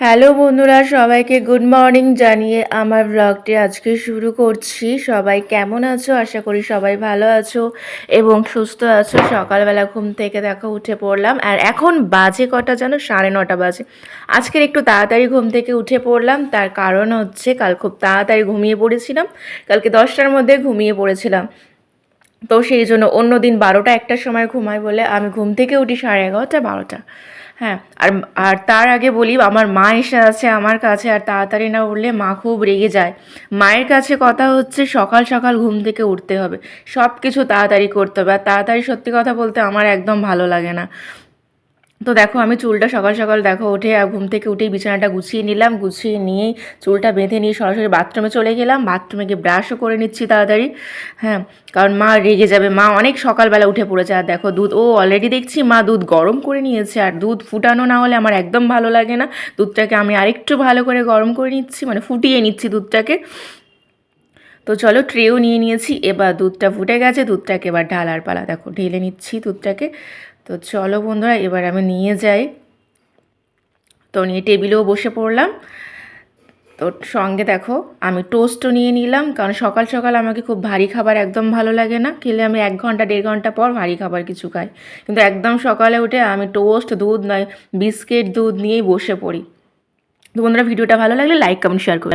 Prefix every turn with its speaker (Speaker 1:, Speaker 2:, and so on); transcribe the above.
Speaker 1: Hello বন্ধুরা, সবাইকে good morning জানিয়ে আমার ব্লগটি আজকে শুরু করছি। সবাই কেমন আছো? আশা করি সবাই ভালো আছো এবং সুস্থ আছো। সকালবেলা ঘুম থেকে দেখো উঠে পড়লাম আর এখন বাজে কটা যেন সাড়ে নটা বাজে। আজকের একটু তাড়াতাড়ি ঘুম থেকে উঠে পড়লাম, তার কারণ হচ্ছে কাল খুব তাড়াতাড়ি ঘুমিয়ে পড়েছিলাম। কালকে দশটার মধ্যে ঘুমিয়ে পড়েছিলাম। তো সেই জন্য অন্য দিন বারোটা একটার সময় ঘুমাই বলে আমি ঘুম থেকে উঠি সাড়ে এগারোটা, বারোটা। হ্যাঁ আর আর তার আগে বলি, আমার মা এসে আছে আমার কাছে আর তাড়াতাড়ি না উঠলে মা খুব রেগে যায়। মায়ের কাছে কথা হচ্ছে সকাল সকাল ঘুম থেকে উঠতে হবে। সব কিছু তাড়াতাড়ি করতে হবে। আর তাড়াতাড়ি সত্যি কথা বলতে আমার একদম ভালো লাগে না। তো দেখো, আমি চুলটা সকাল সকাল দেখো উঠে আর ঘুম থেকে উঠেই বিছানাটা গুছিয়ে নিলাম। গুছিয়ে নিয়েই চুলটা বেঁধে নিয়ে সরাসরি বাথরুমে চলে গেলাম। বাথরুমে গিয়ে ব্রাশও করে নিচ্ছি তাড়াতাড়ি। হ্যাঁ কারণ মা রেগে যাবে। মা অনেক সকালবেলা উঠে পড়েছে। আর দেখো, দুধ, ও অলরেডি দেখছি মা দুধ গরম করে নিয়েছে। আর দুধ ফুটানো না হলে আমার একদম ভালো লাগে না। দুধটাকে আমি আরেকটু ভালো করে গরম করে নিচ্ছি মানে ফুটিয়ে নিচ্ছি দুধটাকে। তো চলো ট্রেও নিয়ে নিয়েছি, এবার দুধটা ফুটে গেছে, দুধটাকে এবার ঢালার পালা, দেখো ঢেলে নিচ্ছি দুধটাকে। তো চলো বন্ধুরা, এবার আমি নিয়ে যাই। তো নিয়ে টেবিলেও বসে পড়লাম। তো সঙ্গে দেখো, আমি টোস্টও নিয়ে নিলাম, কারণ সকাল সকাল আমাকে খুব ভারী খাবার একদম ভালো লাগে না। খেলে আমি এক ঘণ্টা, দেড় ঘণ্টা পর ভারী খাবার কিছু খাই। কিন্তু একদম সকালে উঠে আমি টোস্ট দুধ নয়, বিস্কিট দুধ নিয়েই বসে পড়ি। তো বন্ধুরা, ভিডিওটা ভালো লাগলে লাইক কমেন্ট শেয়ার করবে।